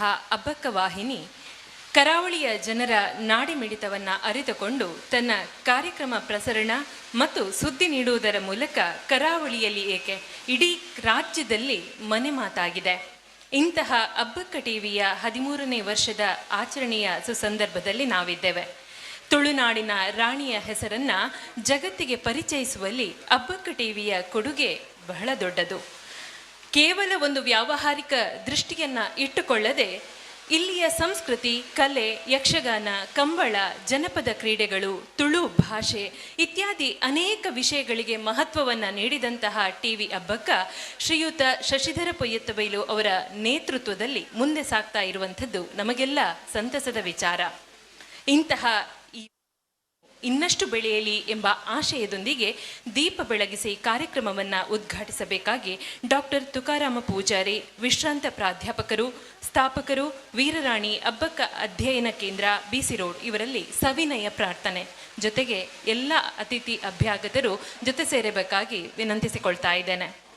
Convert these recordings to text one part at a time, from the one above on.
ಹೆಸರಿನಲ್ಲಿರುವಂತಹ ಅಬ್ಬಕ್ಕ ವಾಹಿನಿ ಕರಾವಳಿಯ ಜನರ ನಾಡಿಮಿಡಿತವನ್ನು ಅರಿತುಕೊಂಡು ತನ್ನ ಕಾರ್ಯಕ್ರಮ ಪ್ರಸರಣ ಮತ್ತು ಸುದ್ದಿ ನೀಡುವುದರ ಮೂಲಕ ಕರಾವಳಿಯಲ್ಲಿ ಏಕೆ ಇಡೀ ರಾಜ್ಯದಲ್ಲಿ ಮನೆ ಮಾತಾಗಿದೆ. ಇಂತಹ ಅಬ್ಬಕ್ಕ ಟಿವಿಯ ಹದಿಮೂರನೇ ವರ್ಷದ ಆಚರಣೆಯ ಸುಸಂದರ್ಭದಲ್ಲಿ ನಾವಿದ್ದೇವೆ. ತುಳುನಾಡಿನ ರಾಣಿಯ ಹೆಸರನ್ನ ಜಗತ್ತಿಗೆ ಪರಿಚಯಿಸುವಲ್ಲಿ ಅಬ್ಬಕ್ಕ ಟಿವಿಯ ಕೊಡುಗೆ ಬಹಳ ದೊಡ್ಡದು. ಕೇವಲ ಒಂದು ವ್ಯಾವಹಾರಿಕ ದೃಷ್ಟಿಯನ್ನ ಇಟ್ಟುಕೊಳ್ಳದೆ ಇಲ್ಲಿಯ ಸಂಸ್ಕೃತಿ, ಕಲೆ, ಯಕ್ಷಗಾನ, ಕಂಬಳ, ಜನಪದ ಕ್ರೀಡೆಗಳು, ತುಳು ಭಾಷೆ ಇತ್ಯಾದಿ ಅನೇಕ ವಿಷಯಗಳಿಗೆ ಮಹತ್ವವನ್ನು ನೀಡಿದಂತಹ ಟಿ ವಿ ಅಬ್ಬಕ್ಕ ಶ್ರೀಯುತ ಶಶಿಧರ ಪೊಯ್ಯತ್ತಬೈಲು ಅವರ ನೇತೃತ್ವದಲ್ಲಿ ಮುಂದೆ ಸಾಗ್ತಾ ಇರುವಂಥದ್ದು ನಮಗೆಲ್ಲ ಸಂತಸದ ವಿಚಾರ. ಇಂತಹ ಇನ್ನಷ್ಟು ಬೆಳೆಯಲಿ ಎಂಬ ಆಶಯದೊಂದಿಗೆ ದೀಪ ಬೆಳಗಿಸಿ ಕಾರ್ಯಕ್ರಮವನ್ನು ಉದ್ಘಾಟಿಸಬೇಕಾಗಿ ಡಾಕ್ಟರ್ ತುಕಾರಾಮ ಪೂಜಾರಿ, ವಿಶ್ರಾಂತ ಪ್ರಾಧ್ಯಾಪಕರು, ಸ್ಥಾಪಕರು, ವೀರರಾಣಿ ಅಬ್ಬಕ್ಕ ಅಧ್ಯಯನ ಕೇಂದ್ರ, ಬಿಸಿ ರೋಡ್ ಇವರಲ್ಲಿ ಸವಿನಯ ಪ್ರಾರ್ಥನೆ. ಜೊತೆಗೆ ಎಲ್ಲ ಅತಿಥಿ ಅಭ್ಯಾಗತರು ಜೊತೆ ಸೇರಬೇಕಾಗಿ ವಿನಂತಿಸಿಕೊಳ್ತಾ ಇದ್ದೇನೆ.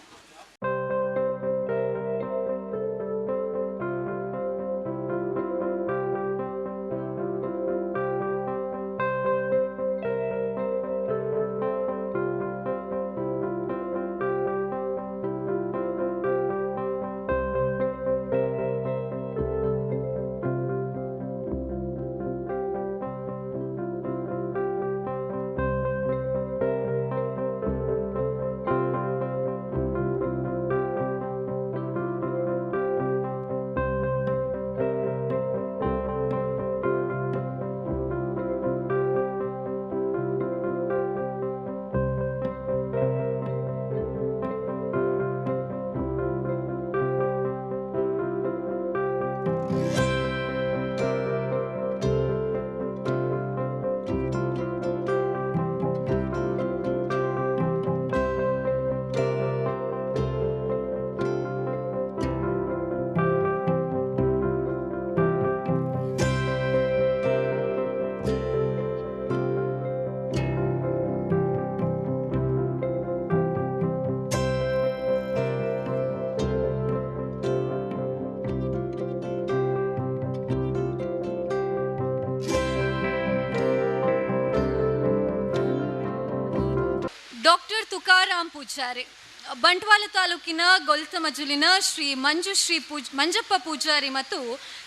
ಪೂಜಾರಿ ಬಂಟ್ವಾಳ ತಾಲೂಕಿನ ಗೊಲ್ತಮಜುಲಿನ ಶ್ರೀ ಮಂಜುಶ್ರೀ ಪೂಜ್, ಮಂಜಪ್ಪ ಪೂಜಾರಿ ಮತ್ತು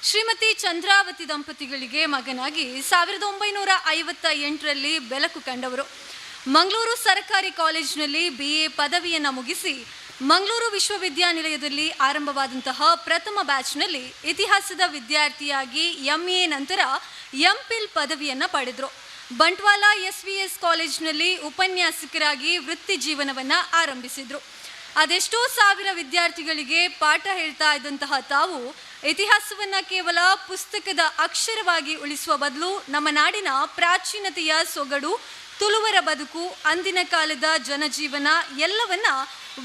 ಶ್ರೀಮತಿ ಚಂದ್ರಾವತಿ ದಂಪತಿಗಳಿಗೆ ಮಗನಾಗಿ ಸಾವಿರದ ಒಂಬೈನೂರ ಐವತ್ತ ಎಂಟರಲ್ಲಿ ಬೆಳಕು ಕಂಡವರು. ಮಂಗಳೂರು ಸರ್ಕಾರಿ ಕಾಲೇಜಿನಲ್ಲಿ ಬಿ ಎ ಪದವಿಯನ್ನು ಮುಗಿಸಿ ಮಂಗಳೂರು ವಿಶ್ವವಿದ್ಯಾನಿಲಯದಲ್ಲಿ ಆರಂಭವಾದಂತಹ ಪ್ರಥಮ ಬ್ಯಾಚ್ನಲ್ಲಿ ಇತಿಹಾಸದ ವಿದ್ಯಾರ್ಥಿಯಾಗಿ ಎಂಎ ನಂತರ ಎಂ ಪಿಲ್ ಪದವಿಯನ್ನು ಪಡೆದರು. ಬಂಟ್ವಾಳ ಎಸ್ ವಿ ಎಸ್ ಕಾಲೇಜ್ನಲ್ಲಿ ಉಪನ್ಯಾಸಕರಾಗಿ ವೃತ್ತಿ ಜೀವನವನ್ನ ಆರಂಭಿಸಿದ್ರು. ಅದೆಷ್ಟೋ ಸಾವಿರ ವಿದ್ಯಾರ್ಥಿಗಳಿಗೆ ಪಾಠ ಹೇಳ್ತಾ ಇದ್ದಂತಹ ತಾವು ಇತಿಹಾಸವನ್ನ ಕೇವಲ ಪುಸ್ತಕದ ಅಕ್ಷರವಾಗಿ ಉಳಿಸುವ ಬದಲು ನಮ್ಮ ನಾಡಿನ ಪ್ರಾಚೀನತೆಯ ಸೊಗಡು, ತುಳುವರ ಬದುಕು, ಅಂದಿನ ಕಾಲದ ಜನಜೀವನ ಎಲ್ಲವನ್ನ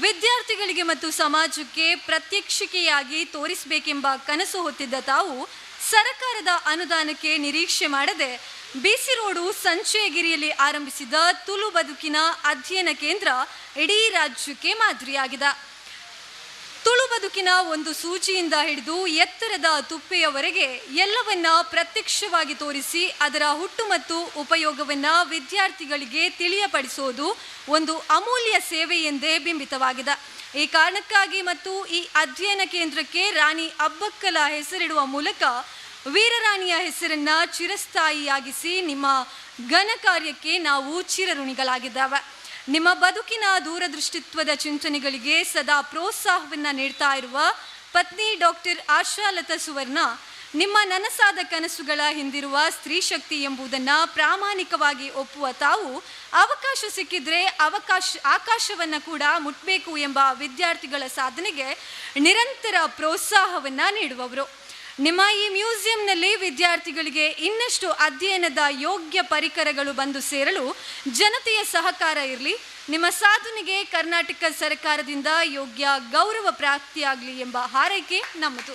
ವಿದ್ಯಾರ್ಥಿಗಳಿಗೆ ಮತ್ತು ಸಮಾಜಕ್ಕೆ ಪ್ರತ್ಯಕ್ಷಿಕೆಯಾಗಿ ತೋರಿಸಬೇಕೆಂಬ ಕನಸು ಹೊತ್ತಿದ್ದ ತಾವು ಸರಕಾರದ ಅನುದಾನಕ್ಕೆ ನಿರೀಕ್ಷೆ ಮಾಡದೆ ಬಿಸಿ ರೋಡು ಸಂಚಯಗಿರಿಯಲ್ಲಿ ಆರಂಭಿಸಿದ ತುಳು ಬದುಕಿನ ಅಧ್ಯಯನ ಕೇಂದ್ರ ಇಡೀ ರಾಜ್ಯಕ್ಕೆ ಮಾದರಿಯಾಗಿದೆ. ತುಳು ಬದುಕಿನ ಒಂದು ಸೂಚಿಯಿಂದ ಹಿಡಿದು ಎತ್ತರದ ತುಪ್ಪೆಯವರೆಗೆ ಎಲ್ಲವನ್ನ ಪ್ರತ್ಯಕ್ಷವಾಗಿ ತೋರಿಸಿ ಅದರ ಹುಟ್ಟು ಮತ್ತು ಉಪಯೋಗವನ್ನ ವಿದ್ಯಾರ್ಥಿಗಳಿಗೆ ತಿಳಿಯಪಡಿಸೋದು ಒಂದು ಅಮೂಲ್ಯ ಸೇವೆ ಎಂದೇ ಬಿಂಬಿತವಾಗಿದೆ. ಈ ಕಾರಣಕ್ಕಾಗಿ ಮತ್ತು ಈ ಅಧ್ಯಯನ ಕೇಂದ್ರಕ್ಕೆ ರಾಣಿ ಅಬ್ಬಕ್ಕಲ ಹೆಸರಿಡುವ ಮೂಲಕ ವೀರರಾಣಿಯ ಹೆಸರನ್ನ ಚಿರಸ್ಥಾಯಿಯಾಗಿಸಿ ನಿಮ್ಮ ಘನ ಕಾರ್ಯಕ್ಕೆ ನಾವು ಚಿರಋಣಿಗಳಾಗಿದ್ದಾವೆ. ನಿಮ್ಮ ಬದುಕಿನ ದೂರದೃಷ್ಟಿತ್ವದ ಚಿಂತನೆಗಳಿಗೆ ಸದಾ ಪ್ರೋತ್ಸಾಹವನ್ನ ನೀಡ್ತಾ ಇರುವ ಪತ್ನಿ ಡಾಕ್ಟರ್ ಆಶಾಲತಾ ಸುವರ್ಣ, ನಿಮ್ಮ ನನಸಾದ ಕನಸುಗಳ ಹಿಂದಿರುವ ಸ್ತ್ರೀ ಶಕ್ತಿ ಎಂಬುದನ್ನ ಪ್ರಾಮಾಣಿಕವಾಗಿ ಒಪ್ಪುವ ತಾವು ಅವಕಾಶ ಸಿಕ್ಕಿದ್ರೆ ಅವಕಾಶ, ಆಕಾಶವನ್ನ ಕೂಡ ಮುಟ್ಟಬೇಕು ಎಂಬ ವಿದ್ಯಾರ್ಥಿಗಳ ಸಾಧನೆಗೆ ನಿರಂತರ ಪ್ರೋತ್ಸಾಹವನ್ನ ನೀಡುವವರು. ನಿಮ್ಮ ಈ ಮ್ಯೂಸಿಯಂನಲ್ಲಿ ವಿದ್ಯಾರ್ಥಿಗಳಿಗೆ ಇನ್ನಷ್ಟು ಅಧ್ಯಯನದ ಯೋಗ್ಯ ಪರಿಕರಗಳು ಬಂದು ಸೇರಲು ಜನತೆಯ ಸಹಕಾರ ಇರಲಿ. ನಿಮ್ಮ ಸಾಧನೆಗೆ ಕರ್ನಾಟಕ ಸರ್ಕಾರದಿಂದ ಯೋಗ್ಯ ಗೌರವ ಪ್ರಾಪ್ತಿಯಾಗಲಿ ಎಂಬ ಹಾರೈಕೆ ನಮ್ಮದು.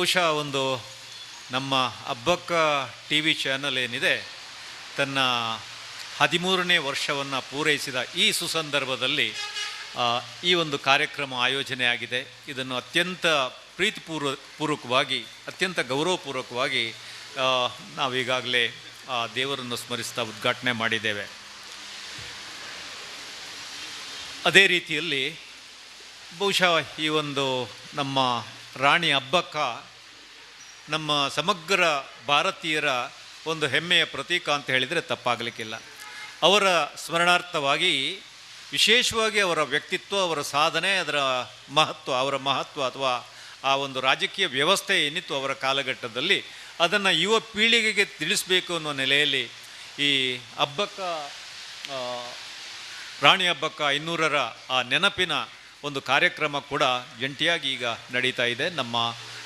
ಬಹುಶಃ ಒಂದು ನಮ್ಮ ಅಬ್ಬಕ್ಕ ಟಿ ವಿ ಚಾನಲ್ ಏನಿದೆ, ತನ್ನ ಹದಿಮೂರನೇ ವರ್ಷವನ್ನು ಪೂರೈಸಿದ ಈ ಸುಸಂದರ್ಭದಲ್ಲಿ ಈ ಒಂದು ಕಾರ್ಯಕ್ರಮ ಆಯೋಜನೆ ಆಗಿದೆ ಇದನ್ನು ಅತ್ಯಂತ ಪ್ರೀತಿಪೂರ್ವ ಪೂರ್ವಕವಾಗಿ ಅತ್ಯಂತ ಗೌರವಪೂರ್ವಕವಾಗಿ ನಾವೀಗಾಗಲೇ, ಆ, ದೇವರನ್ನು ಸ್ಮರಿಸ್ತಾ ಉದ್ಘಾಟನೆ ಮಾಡಿದ್ದೇವೆ. ಅದೇ ರೀತಿಯಲ್ಲಿ, ಬಹುಶಃ ಈ ಒಂದು ನಮ್ಮ ರಾಣಿ ಹಬ್ಬಕ್ಕ ನಮ್ಮ ಸಮಗ್ರ ಭಾರತೀಯರ ಒಂದು ಹೆಮ್ಮೆಯ ಪ್ರತೀಕ ಅಂತ ಹೇಳಿದರೆ ತಪ್ಪಾಗಲಿಕ್ಕಿಲ್ಲ. ಅವರ ಸ್ಮರಣಾರ್ಥವಾಗಿ, ವಿಶೇಷವಾಗಿ ಅವರ ವ್ಯಕ್ತಿತ್ವ, ಅವರ ಸಾಧನೆ, ಅದರ ಮಹತ್ವ, ಅವರ ಮಹತ್ವ ಅಥವಾ ಆ ಒಂದು ರಾಜಕೀಯ ವ್ಯವಸ್ಥೆ ಏನಿತ್ತು ಅವರ ಕಾಲಘಟ್ಟದಲ್ಲಿ, ಅದನ್ನು ಯುವ ಪೀಳಿಗೆಗೆ ತಿಳಿಸಬೇಕು ಅನ್ನೋ ನೆಲೆಯಲ್ಲಿ ಈ ಹಬ್ಬಕ್ಕ ರಾಣಿ ಹಬ್ಬಕ್ಕ ಇನ್ನೂರರ ಆ ನೆನಪಿನ ಒಂದು ಕಾರ್ಯಕ್ರಮ ಕೂಡ ಜಂಟಿಯಾಗಿ ಈಗ ನಡೀತಾ ಇದೆ. ನಮ್ಮ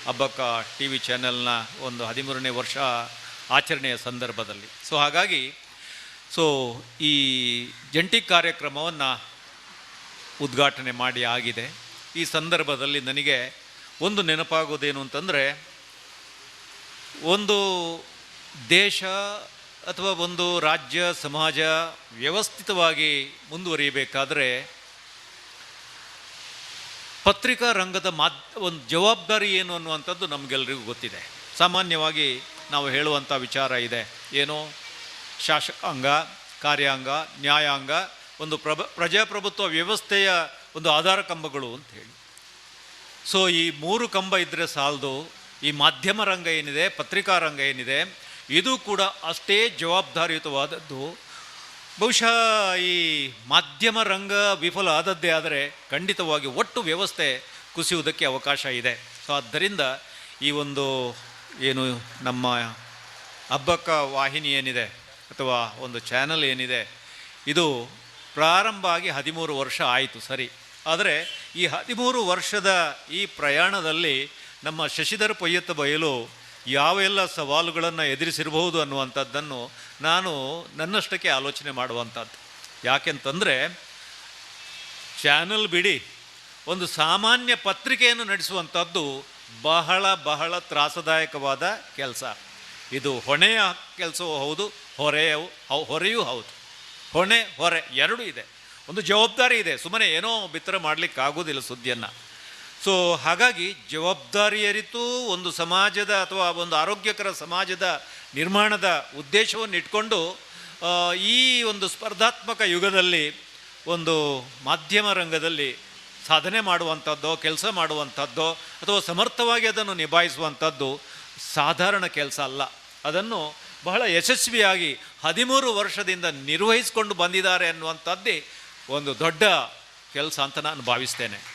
ಹಬ್ಬಕ್ಕ ಟಿ ವಿ ಚಾನೆಲ್ನ ಒಂದು ಹದಿಮೂರನೇ ವರ್ಷ ಆಚರಣೆಯ ಸಂದರ್ಭದಲ್ಲಿ. ಸೊ ಹಾಗಾಗಿ, ಸೊ ಈ ಜಂಟಿ ಕಾರ್ಯಕ್ರಮವನ್ನು ಉದ್ಘಾಟನೆ ಮಾಡಿ ಆಗಿದೆ. ಈ ಸಂದರ್ಭದಲ್ಲಿ ನನಗೆ ಒಂದು ನೆನಪಾಗೋದೇನು ಅಂತಂದರೆ, ಒಂದು ದೇಶ ಅಥವಾ ಒಂದು ರಾಜ್ಯ, ಸಮಾಜ ವ್ಯವಸ್ಥಿತವಾಗಿ ಮುಂದುವರಿಯಬೇಕಾದ್ರೆ ಪತ್ರಿಕಾ ರಂಗದ ಮಾದ್, ಒಂದು ಜವಾಬ್ದಾರಿ ಏನು ಅನ್ನುವಂಥದ್ದು ನಮಗೆಲ್ಲರಿಗೂ ಗೊತ್ತಿದೆ. ಸಾಮಾನ್ಯವಾಗಿ ನಾವು ಹೇಳುವಂಥ ವಿಚಾರ ಇದೆ. ಏನು? ಶಾಸಕಾಂಗ ಕಾರ್ಯಾಂಗ, ನ್ಯಾಯಾಂಗ, ಒಂದು ಪ್ರಭ, ಪ್ರಜಾಪ್ರಭುತ್ವ ವ್ಯವಸ್ಥೆಯ ಒಂದು ಆಧಾರ ಕಂಬಗಳು ಅಂತ ಹೇಳಿ. ಸೊ, ಈ ಮೂರು ಕಂಬ ಇದ್ದರೆ ಸಾಲದು. ಈ ಮಾಧ್ಯಮ ರಂಗ ಏನಿದೆ, ಪತ್ರಿಕಾ ರಂಗ ಏನಿದೆ, ಇದು ಕೂಡ ಅಷ್ಟೇ ಜವಾಬ್ದಾರಿಯುತವಾದದ್ದು. ಬಹುಶಃ ಈ ಮಾಧ್ಯಮ ರಂಗ ವಿಫಲ ಆದದ್ದೇ ಆದರೆ ಖಂಡಿತವಾಗಿ ಒಟ್ಟು ವ್ಯವಸ್ಥೆ ಕುಸಿಯುವುದಕ್ಕೆ ಅವಕಾಶ ಇದೆ. ಸೊ ಆದ್ದರಿಂದ ಈ ಒಂದು ಏನು ನಮ್ಮ ಹಬ್ಬಕ್ಕ ವಾಹಿನಿ ಏನಿದೆ ಅಥವಾ ಒಂದು ಚಾನಲ್ ಏನಿದೆ, ಇದು ಪ್ರಾರಂಭ ಆಗಿ ಹದಿಮೂರು ವರ್ಷ ಆಯಿತು ಸರಿ. ಆದರೆ ಈ ಹದಿಮೂರು ವರ್ಷದ ಈ ಪ್ರಯಾಣದಲ್ಲಿ ನಮ್ಮ ಶಶಿಧರ ಪೊಯ್ಯತ್ತ ಬಯಲು ಯಾವೆಲ್ಲ ಸವಾಲುಗಳನ್ನು ಎದುರಿಸಿರಬಹುದು ಅನ್ನುವಂಥದ್ದನ್ನು ನಾನು ನನ್ನಷ್ಟಕ್ಕೆ ಆಲೋಚನೆ ಮಾಡುವಂಥದ್ದು. ಯಾಕೆಂತಂದರೆ, ಚಾನಲ್ ಬಿಡಿ, ಒಂದು ಸಾಮಾನ್ಯ ಪತ್ರಿಕೆಯನ್ನು ನಡೆಸುವಂಥದ್ದು ಬಹಳ ಬಹಳ ತ್ರಾಸದಾಯಕವಾದ ಕೆಲಸ. ಇದು ಹೊಣೆಯ ಕೆಲಸವೂ ಹೌದು ಹೊರೆಯೂ ಹೊರೆಯೂ ಹೌದು. ಹೊಣೆ, ಹೊರೆ, ಎರಡೂ ಇದೆ. ಒಂದು ಜವಾಬ್ದಾರಿ ಇದೆ. ಸುಮ್ಮನೆ ಏನೋ ಬಿತ್ತರ ಮಾಡಲಿಕ್ಕಾಗೋದಿಲ್ಲ ಸುದ್ದಿಯನ್ನು. ಸೊ ಹಾಗಾಗಿ ಜವಾಬ್ದಾರಿ ಅರಿತು ಒಂದು ಸಮಾಜದ ಅಥವಾ ಒಂದು ಆರೋಗ್ಯಕರ ಸಮಾಜದ ನಿರ್ಮಾಣದ ಉದ್ದೇಶವನ್ನು ಇಟ್ಕೊಂಡು ಈ ಒಂದು ಸ್ಪರ್ಧಾತ್ಮಕ ಯುಗದಲ್ಲಿ ಒಂದು ಮಾಧ್ಯಮ ರಂಗದಲ್ಲಿ ಸಾಧನೆ ಮಾಡುವಂಥದ್ದೋ, ಕೆಲಸ ಮಾಡುವಂಥದ್ದೋ, ಅಥವಾ ಸಮರ್ಥವಾಗಿ ಅದನ್ನು ನಿಭಾಯಿಸುವಂಥದ್ದು ಸಾಧಾರಣ ಕೆಲಸ ಅಲ್ಲ. ಅದನ್ನು ಬಹಳ ಯಶಸ್ವಿಯಾಗಿ ಹದಿಮೂರು ವರ್ಷದಿಂದ ನಿರ್ವಹಿಸಿಕೊಂಡು ಬಂದಿದ್ದಾರೆ ಅನ್ನುವಂಥದ್ದೇ ಒಂದು ದೊಡ್ಡ ಕೆಲಸ ಅಂತ ನಾನು ಭಾವಿಸ್ತೇನೆ.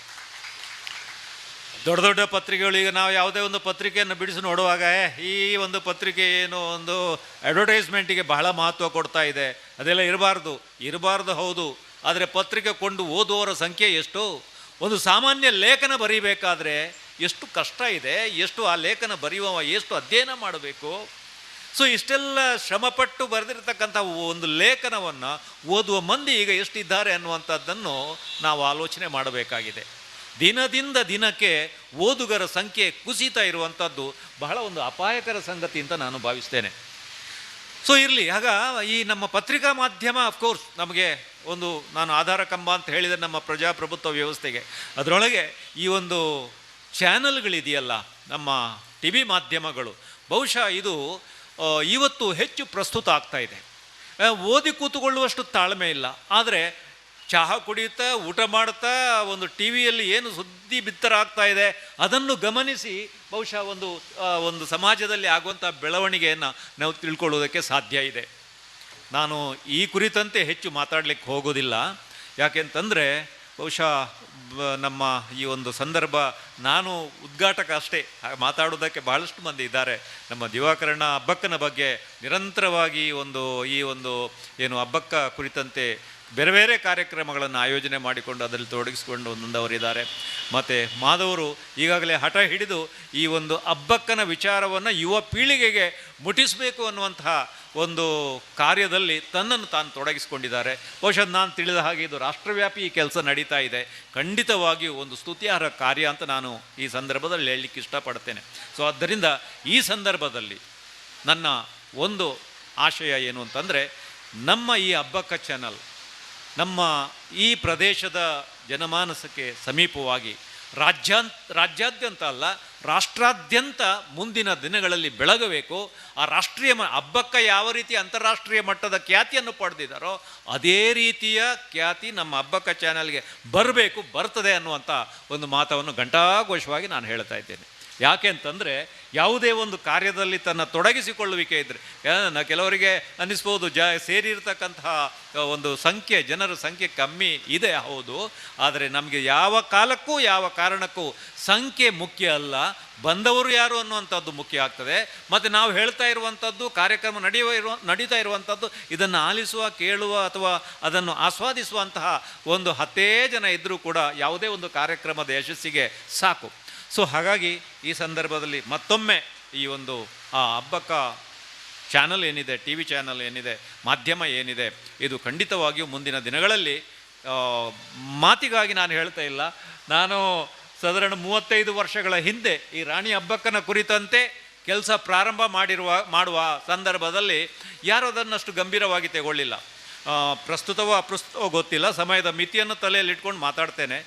ದೊಡ್ಡ ದೊಡ್ಡ ಪತ್ರಿಕೆಗಳು, ಈಗ ನಾವು ಯಾವುದೇ ಒಂದು ಪತ್ರಿಕೆಯನ್ನು ಬಿಡಿಸಿ ನೋಡುವಾಗ ಈ ಒಂದು ಪತ್ರಿಕೆ ಏನು ಒಂದು ಅಡ್ವರ್ಟೈಸ್ಮೆಂಟಿಗೆ ಬಹಳ ಮಹತ್ವ ಕೊಡ್ತಾ ಇದೆ. ಅದೆಲ್ಲ ಇರಬಾರ್ದು. ಇರಬಾರ್ದು ಹೌದು. ಆದರೆ ಪತ್ರಿಕೆ ಕೊಂಡು ಓದುವವರ ಸಂಖ್ಯೆ ಎಷ್ಟು? ಒಂದು ಸಾಮಾನ್ಯ ಲೇಖನ ಬರೀಬೇಕಾದ್ರೆ ಎಷ್ಟು ಕಷ್ಟ ಇದೆ, ಎಷ್ಟು ಆ ಲೇಖನ ಬರೆಯುವ ಎಷ್ಟು ಅಧ್ಯಯನ ಮಾಡಬೇಕು? ಸೊ ಇಷ್ಟೆಲ್ಲ ಶ್ರಮಪಟ್ಟು ಬರೆದಿರ್ತಕ್ಕಂಥ ಒಂದು ಲೇಖನವನ್ನು ಓದುವ ಮಂದಿ ಈಗ ಎಷ್ಟಿದ್ದಾರೆ ಅನ್ನುವಂಥದ್ದನ್ನು ನಾವು ಆಲೋಚನೆ ಮಾಡಬೇಕಾಗಿದೆ. ದಿನದಿಂದ ದಿನಕ್ಕೆ ಓದುಗರ ಸಂಖ್ಯೆ ಕುಸಿತ ಇರುವಂಥದ್ದು ಬಹಳ ಒಂದು ಅಪಾಯಕರ ಸಂಗತಿ ಅಂತ ನಾನು ಭಾವಿಸ್ತೇನೆ. ಸೊ ಇರಲಿ, ಆಗ ಈ ನಮ್ಮ ಪತ್ರಿಕಾ ಮಾಧ್ಯಮ ಅಫ್ಕೋರ್ಸ್ ನಮಗೆ ಒಂದು ನಾನು ಆಧಾರ ಕಂಬ ಅಂತ ಹೇಳಿದ ನಮ್ಮ ಪ್ರಜಾಪ್ರಭುತ್ವ ವ್ಯವಸ್ಥೆಗೆ, ಅದರೊಳಗೆ ಈ ಒಂದು ಚಾನಲ್ಗಳಿದೆಯಲ್ಲ, ನಮ್ಮ ಟಿ ವಿ ಮಾಧ್ಯಮಗಳು, ಬಹುಶಃ ಇದು ಇವತ್ತು ಹೆಚ್ಚು ಪ್ರಸ್ತುತ ಆಗ್ತಾ ಇದೆ. ಓದಿ ಕೂತುಕೊಳ್ಳುವಷ್ಟು ತಾಳ್ಮೆ ಇಲ್ಲ, ಆದರೆ ಚಹಾ ಕುಡಿಯುತ್ತಾ, ಊಟ ಮಾಡ್ತಾ ಒಂದು ಟಿ ವಿಯಲ್ಲಿ ಏನು ಸುದ್ದಿ ಬಿತ್ತರಾಗ್ತಾ ಇದೆ, ಅದನ್ನು ಗಮನಿಸಿ ಬಹುಶಃ ಒಂದು ಒಂದು ಸಮಾಜದಲ್ಲಿ ಆಗುವಂಥ ಬೆಳವಣಿಗೆಯನ್ನು ನಾವು ತಿಳ್ಕೊಳ್ಳೋದಕ್ಕೆ ಸಾಧ್ಯ ಇದೆ. ನಾನು ಈ ಕುರಿತಂತೆ ಹೆಚ್ಚು ಮಾತಾಡಲಿಕ್ಕೆ ಹೋಗೋದಿಲ್ಲ. ಯಾಕೆಂತಂದರೆ, ಬಹುಶಃ ನಮ್ಮ ಈ ಒಂದು ಸಂದರ್ಭ ನಾನು ಉದ್ಘಾಟಕ ಅಷ್ಟೇ ಮಾತಾಡೋದಕ್ಕೆ ಬಹಳಷ್ಟು ಮಂದಿ ಇದ್ದಾರೆ. ನಮ್ಮ ದಿವಾಕರಣ ಹಬ್ಬಕ್ಕನ ಬಗ್ಗೆ ನಿರಂತರವಾಗಿ ಒಂದು, ಈ ಒಂದು, ಏನು ಹಬ್ಬಕ್ಕ ಕುರಿತಂತೆ ಬೇರೆ ಬೇರೆ ಕಾರ್ಯಕ್ರಮಗಳನ್ನು ಆಯೋಜನೆ ಮಾಡಿಕೊಂಡು ಅದರಲ್ಲಿ ತೊಡಗಿಸಿಕೊಂಡು ಮುಂದವರಿದ್ದಾರೆ ಮತ್ತು ಮಾಧವರು ಈಗಾಗಲೇ ಹಠ ಹಿಡಿದು ಈ ಒಂದು ಅಬ್ಬಕ್ಕನ ವಿಚಾರವನ್ನು ಯುವ ಪೀಳಿಗೆಗೆ ಮುಟ್ಟಿಸಬೇಕು ಅನ್ನುವಂತಹ ಒಂದು ಕಾರ್ಯದಲ್ಲಿ ತನ್ನನ್ನು ತಾನು ತೊಡಗಿಸಿಕೊಂಡಿದ್ದಾರೆ. ಬಹುಶಃ ನಾನು ತಿಳಿದ ಹಾಗೆ ಇದು ರಾಷ್ಟ್ರವ್ಯಾಪಿ ಈ ಕೆಲಸ ನಡೀತಾ ಇದೆ. ಖಂಡಿತವಾಗಿಯೂ ಒಂದು ಸ್ತುತ್ಯಾರ್ಹ ಕಾರ್ಯ ಅಂತ ನಾನು ಈ ಸಂದರ್ಭದಲ್ಲಿ ಹೇಳಲಿಕ್ಕೆ ಇಷ್ಟಪಡ್ತೇನೆ. ಸೊ ಆದ್ದರಿಂದ ಈ ಸಂದರ್ಭದಲ್ಲಿ ನನ್ನ ಒಂದು ಆಶಯ ಏನು ಅಂತಂದರೆ, ನಮ್ಮ ಈ ಹಬ್ಬಕ್ಕ ಚಾನಲ್ ನಮ್ಮ ಈ ಪ್ರದೇಶದ ಜನಮಾನಸಕ್ಕೆ ಸಮೀಪವಾಗಿ ರಾಜ್ಯಾನ್ ರಾಜ್ಯಾದ್ಯಂತ ಅಲ್ಲ, ರಾಷ್ಟ್ರಾದ್ಯಂತ ಮುಂದಿನ ದಿನಗಳಲ್ಲಿ ಬೆಳಗಬೇಕು, ಆ ರಾಷ್ಟ್ರೀಯ ಮ, ಹಬ್ಬಕ್ಕೆ ಯಾವ ರೀತಿ ಅಂತಾರಾಷ್ಟ್ರೀಯ ಮಟ್ಟದ ಖ್ಯಾತಿಯನ್ನು ಪಡೆದಿದ್ದಾರೋ, ಅದೇ ರೀತಿಯ ಖ್ಯಾತಿ ನಮ್ಮ ಹಬ್ಬಕ್ಕ ಚಾನಲ್ಗೆ ಬರಬೇಕು, ಬರ್ತದೆ ಅನ್ನುವಂಥ ಒಂದು ಮಾತವನ್ನು ಘಂಟಾಘೋಷವಾಗಿ ನಾನು ಹೇಳ್ತಾ ಇದ್ದೇನೆ. ಯಾಕೆ ಅಂತಂದರೆ ಯಾವುದೇ ಒಂದು ಕಾರ್ಯದಲ್ಲಿ ತನ್ನ ತೊಡಗಿಸಿಕೊಳ್ಳುವಿಕೆ ಇದ್ದರೆ ಕೆಲವರಿಗೆ ಅನ್ನಿಸ್ಬೋದು, ಜ, ಸೇರಿರ್ತಕ್ಕಂತಹ ಒಂದು ಸಂಖ್ಯೆ, ಜನರ ಸಂಖ್ಯೆ ಕಮ್ಮಿ ಇದೆ, ಹೌದು. ಆದರೆ ನಮಗೆ ಯಾವ ಕಾಲಕ್ಕೂ, ಯಾವ ಕಾರಣಕ್ಕೂ ಸಂಖ್ಯೆ ಮುಖ್ಯ ಅಲ್ಲ. ಬಂದವರು ಯಾರು ಅನ್ನುವಂಥದ್ದು ಮುಖ್ಯ ಆಗ್ತದೆ. ಮತ್ತು ನಾವು ಹೇಳ್ತಾ ಇರುವಂಥದ್ದು, ಕಾರ್ಯಕ್ರಮ ನಡೆಯುವ ಇರುವ, ನಡೀತಾ ಇರುವಂಥದ್ದು, ಇದನ್ನು ಆಲಿಸುವ, ಕೇಳುವ ಅಥವಾ ಅದನ್ನು ಆಸ್ವಾದಿಸುವಂತಹ ಒಂದು ಹತ್ತೇ ಜನ ಇದ್ದರೂ ಕೂಡ ಯಾವುದೇ ಒಂದು ಕಾರ್ಯಕ್ರಮದ ಯಶಸ್ಸಿಗೆ ಸಾಕು. ಸೊ ಹಾಗಾಗಿ ಈ ಸಂದರ್ಭದಲ್ಲಿ ಮತ್ತೊಮ್ಮೆ ಈ ಒಂದು, ಆ ಹಬ್ಬಕ್ಕ ಚಾನಲ್ ಏನಿದೆ ಟಿ ವಿ ಚಾನಲ್ ಏನಿದೆ, ಮಾಧ್ಯಮ ಏನಿದೆ, ಇದು ಖಂಡಿತವಾಗಿಯೂ ಮುಂದಿನ ದಿನಗಳಲ್ಲಿ ಮಾತಿಗಾಗಿ ನಾನು ಹೇಳ್ತಾ ಇಲ್ಲ. ನಾನು ಸಾಧಾರಣ ಮೂವತ್ತೈದು ವರ್ಷಗಳ ಹಿಂದೆ ಈ ರಾಣಿ ಹಬ್ಬಕ್ಕನ ಕುರಿತಂತೆ ಕೆಲಸ ಪ್ರಾರಂಭ ಮಾಡಿರುವ, ಮಾಡುವ ಸಂದರ್ಭದಲ್ಲಿ ಯಾರು ಅದನ್ನಷ್ಟು ಗಂಭೀರವಾಗಿ ತಗೊಳ್ಳಿಲ್ಲ. ಪ್ರಸ್ತುತವೋ ಅಪ್ರಸ್ತುತವೋ ಗೊತ್ತಿಲ್ಲ. ಸಮಯದ ಮಿತಿಯನ್ನು ತಲೆಯಲ್ಲಿಟ್ಕೊಂಡು ಮಾತಾಡ್ತೇನೆ.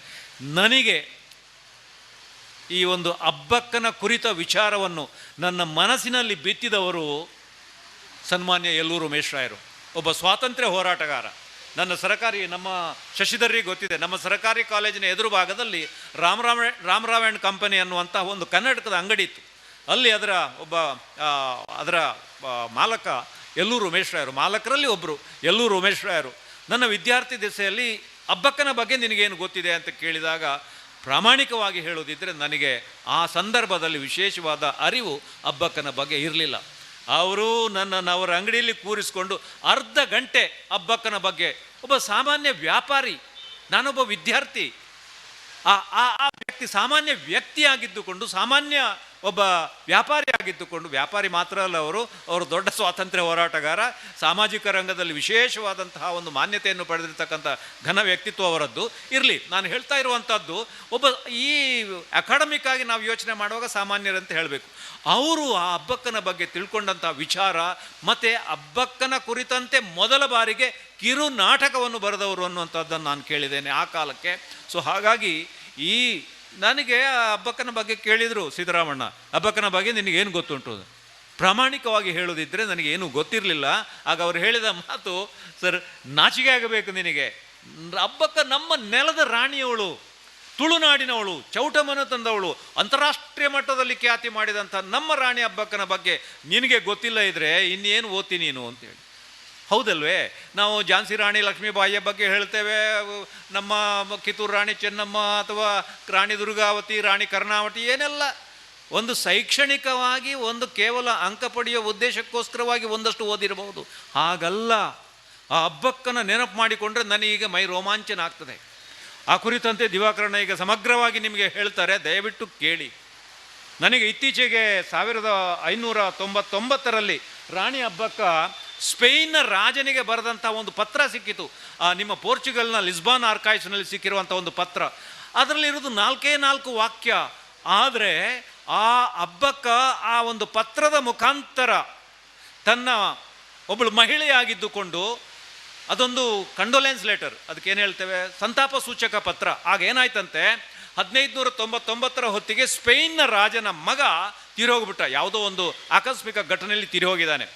ನನಗೆ ಈ ಒಂದು ಅಬ್ಬಕ್ಕನ ಕುರಿತ ವಿಚಾರವನ್ನು ನನ್ನ ಮನಸ್ಸಿನಲ್ಲಿ ಬಿತ್ತಿದವರು ಸನ್ಮಾನ್ಯ ಎಲ್ಲೂರು ಮೇಶ್ರಾಯರು ಒಬ್ಬ ಸ್ವಾತಂತ್ರ್ಯ ಹೋರಾಟಗಾರ. ನನ್ನ ಸರಕಾರಿ, ನಮ್ಮ ಶಶಿಧರ್ರಿಗೆ ಗೊತ್ತಿದೆ. ನಮ್ಮ ಸರಕಾರಿ ಕಾಲೇಜಿನ ಎದುರು ಭಾಗದಲ್ಲಿ ರಾಮರಾಮ ರಾಮರಾವ್ ಆ್ಯಂಡ್ ಕಂಪನಿ ಅನ್ನುವಂಥ ಒಂದು ಕನ್ನಡಕದ ಅಂಗಡಿ ಇತ್ತು. ಅಲ್ಲಿ ಅದರ ಒಬ್ಬ ಅದರ ಮಾಲಕ ಎಲ್ಲೂರು ಉಮೇಶ್ರಾಯರು ಮಾಲಕರಲ್ಲಿ ಒಬ್ಬರು ಎಲ್ಲೂರು ಉಮೇಶ್ರಾಯರು ನನ್ನ ವಿದ್ಯಾರ್ಥಿ ದಿಸೆಯಲ್ಲಿ ಹಬ್ಬಕ್ಕನ ಬಗ್ಗೆ ನಿನಗೇನು ಗೊತ್ತಿದೆ ಅಂತ ಕೇಳಿದಾಗ ಪ್ರಾಮಾಣಿಕವಾಗಿ ಹೇಳೋದಿದ್ದರೆ ನನಗೆ ಆ ಸಂದರ್ಭದಲ್ಲಿ ವಿಶೇಷವಾದ ಅರಿವು ಹಬ್ಬಕ್ಕನ ಬಗ್ಗೆ ಇರಲಿಲ್ಲ. ಅವರು ನನ್ನನ್ನು ಅವರ ಅಂಗಡಿಯಲ್ಲಿ ಕೂರಿಸಿಕೊಂಡು ಅರ್ಧ ಗಂಟೆ ಹಬ್ಬಕ್ಕನ ಬಗ್ಗೆ ಒಬ್ಬ ಸಾಮಾನ್ಯ ವ್ಯಾಪಾರಿ, ನಾನೊಬ್ಬ ವಿದ್ಯಾರ್ಥಿ ಆ ಆ ಆ ವ್ಯಕ್ತಿ ಸಾಮಾನ್ಯ ವ್ಯಕ್ತಿಯಾಗಿದ್ದುಕೊಂಡು ಸಾಮಾನ್ಯ ಒಬ್ಬ ವ್ಯಾಪಾರಿ ಆಗಿದ್ದುಕೊಂಡು, ವ್ಯಾಪಾರಿ ಮಾತ್ರ ಅಲ್ಲ ಅವರು ಅವರು ದೊಡ್ಡ ಸ್ವಾತಂತ್ರ್ಯ ಹೋರಾಟಗಾರ, ಸಾಮಾಜಿಕ ರಂಗದಲ್ಲಿ ವಿಶೇಷವಾದಂತಹ ಒಂದು ಮಾನ್ಯತೆಯನ್ನು ಪಡೆದಿರ್ತಕ್ಕಂಥ ಘನ ವ್ಯಕ್ತಿತ್ವ ಅವರದ್ದು. ಇರಲಿ, ನಾನು ಹೇಳ್ತಾ ಇರುವಂಥದ್ದು, ಒಬ್ಬ ಈ ಅಕಾಡೆಮಿಕ್ ಆಗಿ ನಾವು ಯೋಚನೆ ಮಾಡುವಾಗ ಸಾಮಾನ್ಯರಂತ ಹೇಳಬೇಕು. ಅವರು ಆ ಹಬ್ಬಕ್ಕನ ಬಗ್ಗೆ ತಿಳ್ಕೊಂಡಂಥ ವಿಚಾರ, ಮತ್ತು ಹಬ್ಬಕ್ಕನ ಕುರಿತಂತೆ ಮೊದಲ ಬಾರಿಗೆ ಕಿರು ನಾಟಕವನ್ನು ಬರೆದವರು ಅನ್ನುವಂಥದ್ದನ್ನು ನಾನು ಕೇಳಿದ್ದೇನೆ ಆ ಕಾಲಕ್ಕೆ. ಸೊ ಹಾಗಾಗಿ ಈ ನನಗೆ ಆ ಹಬ್ಬಕ್ಕನ ಬಗ್ಗೆ ಕೇಳಿದರು ಸಿದ್ದರಾಮಣ್ಣ, ಹಬ್ಬಕ್ಕನ ಬಗ್ಗೆ ನಿನಗೇನು ಗೊತ್ತುಂಟು? ಪ್ರಾಮಾಣಿಕವಾಗಿ ಹೇಳೋದಿದ್ದರೆ ನನಗೇನು ಗೊತ್ತಿರಲಿಲ್ಲ. ಆಗ ಅವರು ಹೇಳಿದ ಮಾತು, ಸರ್, ನಾಚಿಕೆ ಆಗಬೇಕು ನಿನಗೆ. ಹಬ್ಬಕ್ಕ ನಮ್ಮ ನೆಲದ ರಾಣಿಯವಳು, ತುಳುನಾಡಿನವಳು, ಚೌಟಮನ ತಂದವಳು, ಅಂತಾರಾಷ್ಟ್ರೀಯ ಮಟ್ಟದಲ್ಲಿ ಖ್ಯಾತಿ ಮಾಡಿದಂಥ ನಮ್ಮ ರಾಣಿ ಹಬ್ಬಕ್ಕನ ಬಗ್ಗೆ ನಿನಗೆ ಗೊತ್ತಿಲ್ಲ ಇದ್ರೆ ಇನ್ನೇನು ಓದ್ತೀನಿ ನೀನು? ಅಂತೇಳಿ. ಹೌದಲ್ವೇ? ನಾವು ಝಾನ್ಸಿ ರಾಣಿ ಲಕ್ಷ್ಮೀಬಾಯಿಯ ಬಗ್ಗೆ ಹೇಳ್ತೇವೆ. ನಮ್ಮ ಕಿತ್ತೂರು ರಾಣಿ ಚೆನ್ನಮ್ಮ ಅಥವಾ ರಾಣಿ ದುರ್ಗಾವತಿ, ರಾಣಿ ಕರ್ಣಾವತಿ ಏನೆಲ್ಲ? ಒಂದು ಶೈಕ್ಷಣಿಕವಾಗಿ ಒಂದು ಕೇವಲ ಅಂಕ ಪಡೆಯುವ ಉದ್ದೇಶಕ್ಕೋಸ್ಕರವಾಗಿ ಒಂದಷ್ಟು ಓದಿರಬಹುದು. ಹಾಗಲ್ಲ. ಆ ಹಬ್ಬಕ್ಕನ ನೆನಪು ಮಾಡಿಕೊಂಡ್ರೆ ನನಗೀಗ ಮೈ ರೋಮಾಂಚನ ಆಗ್ತದೆ ಆ ಕುರಿತಂತೆ ದಿವಾಕರಣ ಈಗ ಸಮಗ್ರವಾಗಿ ನಿಮಗೆ ಹೇಳ್ತಾರೆ. ದಯವಿಟ್ಟು ಕೇಳಿ. ನನಗೆ ಇತ್ತೀಚೆಗೆ ಸಾವಿರದ ಐನೂರ ತೊಂಬತ್ತೊಂಬತ್ತರಲ್ಲಿ ರಾಣಿ ಹಬ್ಬಕ್ಕ ಸ್ಪೇನ್ನ ರಾಜನಿಗೆ ಬರೆದಂಥ ಒಂದು ಪತ್ರ ಸಿಕ್ಕಿತು. ನಿಮ್ಮ ಪೋರ್ಚುಗಲ್ನ ಲಿಸ್ಬಾನ್ ಆರ್ಕೈವ್ಸ್ನಲ್ಲಿ ಸಿಕ್ಕಿರುವಂಥ ಒಂದು ಪತ್ರ. ಅದರಲ್ಲಿರೋದು ನಾಲ್ಕೇ ನಾಲ್ಕು ವಾಕ್ಯ. ಆದರೆ ಆ ಹಬ್ಬಕ್ಕ ಆ ಒಂದು ಪತ್ರದ ಮುಖಾಂತರ ತನ್ನ ಒಬ್ಬಳು ಮಹಿಳೆಯಾಗಿದ್ದುಕೊಂಡು ಅದೊಂದು ಕಂಡೋಲೆನ್ಸ್ ಲೆಟರ್ ಅದಕ್ಕೆ ಏನು ಹೇಳ್ತೇವೆ? ಸಂತಾಪ ಸೂಚಕ ಪತ್ರ. ಆಗ ಏನಾಯ್ತಂತೆ? ಹದಿನೈದು ನೂರ ತೊಂಬತ್ತೊಂಬತ್ತರ ಹೊತ್ತಿಗೆ ಸ್ಪೇನ್ನ ರಾಜನ ಮಗ ತೀರೋಗ್ಬಿಟ್ಟ. ಯಾವುದೋ ಒಂದು ಆಕಸ್ಮಿಕ ಘಟನೆಯಲ್ಲಿ ತೀರಿ ಹೋಗಿದ್ದಾನೆ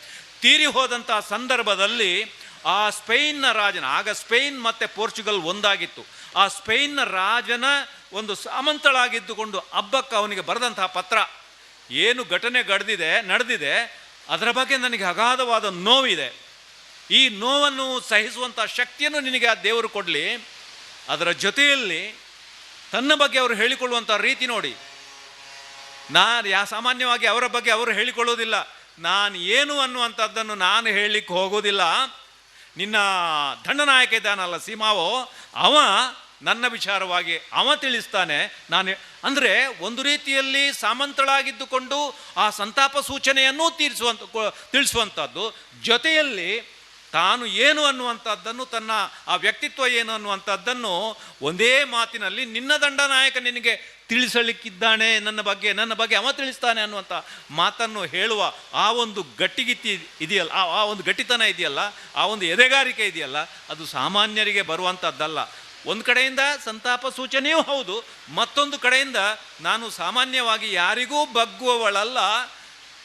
ತೀರಿ ಹೋದಂಥ ಸಂದರ್ಭದಲ್ಲಿ ಆ ಸ್ಪೇನ್ನ ರಾಜನ, ಆಗ ಸ್ಪೇನ್ ಮತ್ತು ಪೋರ್ಚುಗಲ್ ಒಂದಾಗಿತ್ತು. ಆ ಸ್ಪೇನ್ನ ರಾಜನ ಒಂದು ಸಾಮಂತಳಾಗಿದ್ದುಕೊಂಡು ಹಬ್ಬಕ್ಕೆ ಅವನಿಗೆ ಬರೆದಂತಹ ಪತ್ರ, ಏನು ಘಟನೆ ಗಡ್ದಿದೆ, ನಡೆದಿದೆ, ಅದರ ಬಗ್ಗೆ ನನಗೆ ಅಗಾಧವಾದ ನೋವಿದೆ. ಈ ನೋವನ್ನು ಸಹಿಸುವಂಥ ಶಕ್ತಿಯನ್ನು ನಿನಗೆ ಆ ದೇವರು ಕೊಡಲಿ. ಅದರ ಜೊತೆಯಲ್ಲಿ ತನ್ನ ಬಗ್ಗೆ ಅವರು ಹೇಳಿಕೊಳ್ಳುವಂಥ ರೀತಿ ನೋಡಿ. ನಾನು ಯಾ ಸಾಮಾನ್ಯವಾಗಿ ಅವರ ಬಗ್ಗೆ ಅವರು ಹೇಳಿಕೊಳ್ಳೋದಿಲ್ಲ ನಾನು ಏನು ಅನ್ನುವಂಥದ್ದನ್ನು ನಾನು ಹೇಳಲಿಕ್ಕೆ ಹೋಗೋದಿಲ್ಲ. ನಿನ್ನ ದಂಡನಾಯಕ ಇದ್ದಾನಲ್ಲ ಸೀಮಾವೋ, ಅವ ನನ್ನ ವಿಚಾರವಾಗಿ ಅವ ತಿಳಿಸ್ತಾನೆ. ನಾನು ಅಂದರೆ ಒಂದು ರೀತಿಯಲ್ಲಿ ಸಾಮಂತಳಾಗಿದ್ದುಕೊಂಡು ಆ ಸಂತಾಪ ಸೂಚನೆಯನ್ನು ತೀರಿಸುವಂಥ ತಿಳಿಸುವಂಥದ್ದು. ಜೊತೆಯಲ್ಲಿ ತಾನು ಏನು ಅನ್ನುವಂಥದ್ದನ್ನು, ತನ್ನ ಆ ವ್ಯಕ್ತಿತ್ವ ಏನು ಅನ್ನುವಂಥದ್ದನ್ನು ಒಂದೇ ಮಾತಿನಲ್ಲಿ ನಿನ್ನ ದಂಡನಾಯಕ ನಿನಗೆ ತಿಳಿಸಲಿಕ್ಕಿದ್ದಾನೆ ನನ್ನ ಬಗ್ಗೆ ನನ್ನ ಬಗ್ಗೆ ಅವ ತಿಳಿಸ್ತಾನೆ ಅನ್ನುವಂಥ ಮಾತನ್ನು ಹೇಳುವ ಆ ಒಂದು ಗಟ್ಟಿಗಿತ್ತಿ ಇದೆಯಲ್ಲ, ಆ- ಒಂದು ಗಟ್ಟಿತನ ಇದೆಯಲ್ಲ, ಆ ಒಂದು ಎದೆಗಾರಿಕೆ ಇದೆಯಲ್ಲ, ಅದು ಸಾಮಾನ್ಯರಿಗೆ ಬರುವಂಥದ್ದಲ್ಲ ಒಂದು ಕಡೆಯಿಂದ ಸಂತಾಪ ಸೂಚನೆಯೂ ಹೌದು, ಮತ್ತೊಂದು ಕಡೆಯಿಂದ ನಾನು ಸಾಮಾನ್ಯವಾಗಿ ಯಾರಿಗೂ ಬಗ್ಗುವವಳಲ್ಲ.